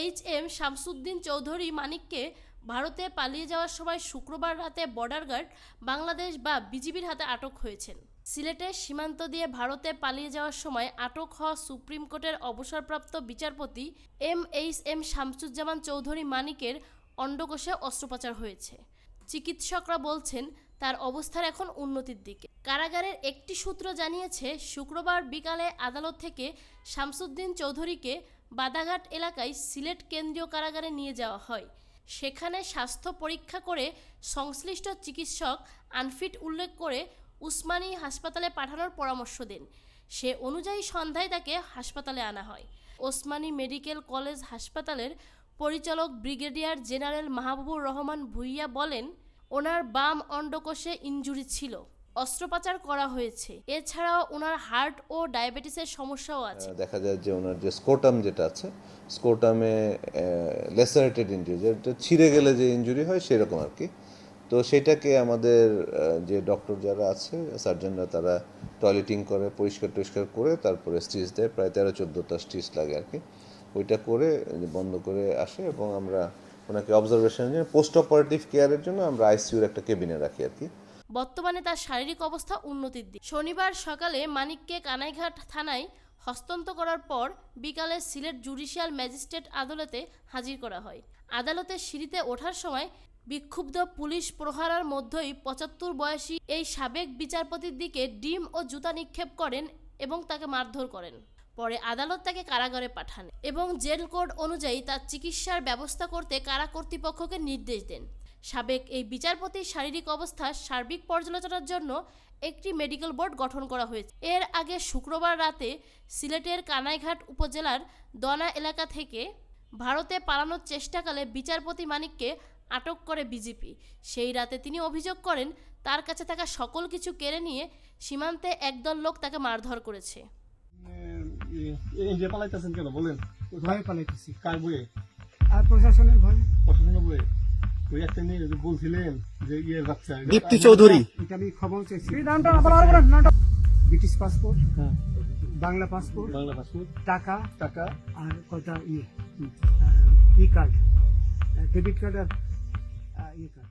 H M Shamsuddin Chowdhury মানিককে ভারতে পালিয়ে যাওয়ার সময় শুক্রবার রাতে বর্ডার গার্ড বাংলাদেশ বা বিজিবির হাতে আটক হয়েছেন। সিলেটের সীমান্ত দিয়ে ভারতে পালিয়ে যাওয়ার সময় আটক হওয়া সুপ্রিম কোর্টের অবসরপ্রাপ্ত বিচারপতি M H M Shamsuzzaman Chowdhury মানিকের অন্ডকোষে অস্ত্রোপচার হয়েছে। চিকিৎসকরা বলছেন, তার অবস্থার এখন উন্নতির দিকে। কারাগারের একটি সূত্র জানিয়েছে, শুক্রবার বিকালে আদালত থেকে শামসুদ্দিন চৌধুরীকে বাদাঘাট এলাকায় সিলেট কেন্দ্রীয় কারাগারে নিয়ে যাওয়া হয়। সেখানে স্বাস্থ্য পরীক্ষা করে সংশ্লিষ্ট চিকিৎসক আনফিট উল্লেখ করে উসমানী হাসপাতালে পাঠানোর পরামর্শ দেন। সে অনুযায়ী সন্ধ্যায় তাকে হাসপাতালে আনা হয়। ওসমানী মেডিকেল কলেজ হাসপাতালের পরিচালক ব্রিগেডিয়ার জেনারেল মাহবুবুর রহমান ভুইয়া বলেন, ওনার বাম অন্ডকোষে ইনজুরি ছিল। অস্ত্রোপচার করা হয়েছে। এছাড়াও ওনার হার্ট ও ডায়াবেটিসের সমস্যাও আছে। দেখা যায় যে ওনার যে স্কোটাম যেটা আছে স্কোটামে লেসারেটেড ইঞ্জুরি যেটা ছিঁড়ে গেলে যে ইঞ্জুরি হয় সেরকম আর কি। তো সেটাকে আমাদের যে ডক্টর যারা আছে সার্জনরা তারা টয়লেটিং করে পরিষ্কার টরিষ্কার করে তারপরে স্টিচ দেয় প্রায় তেরো চোদ্দোটা স্টিচ লাগে আর কি। ওইটা করে বন্ধ করে আসে এবং আমরা ওনাকে অবজারভেশনের জন্য পোস্ট অপারেটিভ কেয়ারের জন্য আমরা আইসিইউর একটা কেবিনে রাখি আর কি। বর্তমানে তার শারীরিক অবস্থা উন্নতির দিক। শনিবার সকালে মানিককে কানাইঘাট থানায় হস্তান্তর করার পর বিকালে সিলেট জুডিশিয়াল ম্যাজিস্ট্রেট আদালতে হাজির করা হয়। আদালতের সিঁড়িতে ওঠার সময় বিক্ষুব্ধ পুলিশ প্রহারার মধ্যেই পঁচাত্তর বয়সী এই সাবেক বিচারপতির দিকে ডিম ও জুতা নিক্ষেপ করেন এবং তাকে মারধর করেন। পরে আদালত তাকে কারাগারে পাঠান এবং জেল কোড অনুযায়ী তার চিকিৎসার ব্যবস্থা করতে কারা কর্তৃপক্ষকে নির্দেশ দেন। সাবেক এই বিচারপতির শারীরিক অবস্থা সার্বিক পর্যালোচনার জন্য একটি মেডিকেল বোর্ড গঠন করা হয়েছে। এর আগে শুক্রবার রাতে সিলেটের কানাইঘাট উপজেলার দনা এলাকা থেকে ভারতে পালানোর চেষ্টাকালে বিচারপতি মানিককে আটক করে বিজেপি। সেই রাতে তিনি অভিযোগ করেন তার কাছে থাকা সকল কিছু কেড়ে নিয়ে সীমান্তে একদল লোক তাকে মারধর করেছে। এই যে পালাইতেছেন কেন? বলেন। ভয় পালাইতেছি। কার বইয়ে আর প্রশাসনের ভয়। প্রশাসনের বইয়ে ওই একটা মেয়ে যে বলছিলেন যে ইয়ে বাচ্চা দীপ্তি চৌধুরী। এটা আমি খবর চাইছি। নামটা ব্রিটিশ পাসপোর্ট হ্যাঁ। Bangla passport Bangla passport. টাকা টাকা। আর কটা ইয়ে? ই কার্ড ডেবিট কার্ড আর ই ইয়ে কার্ড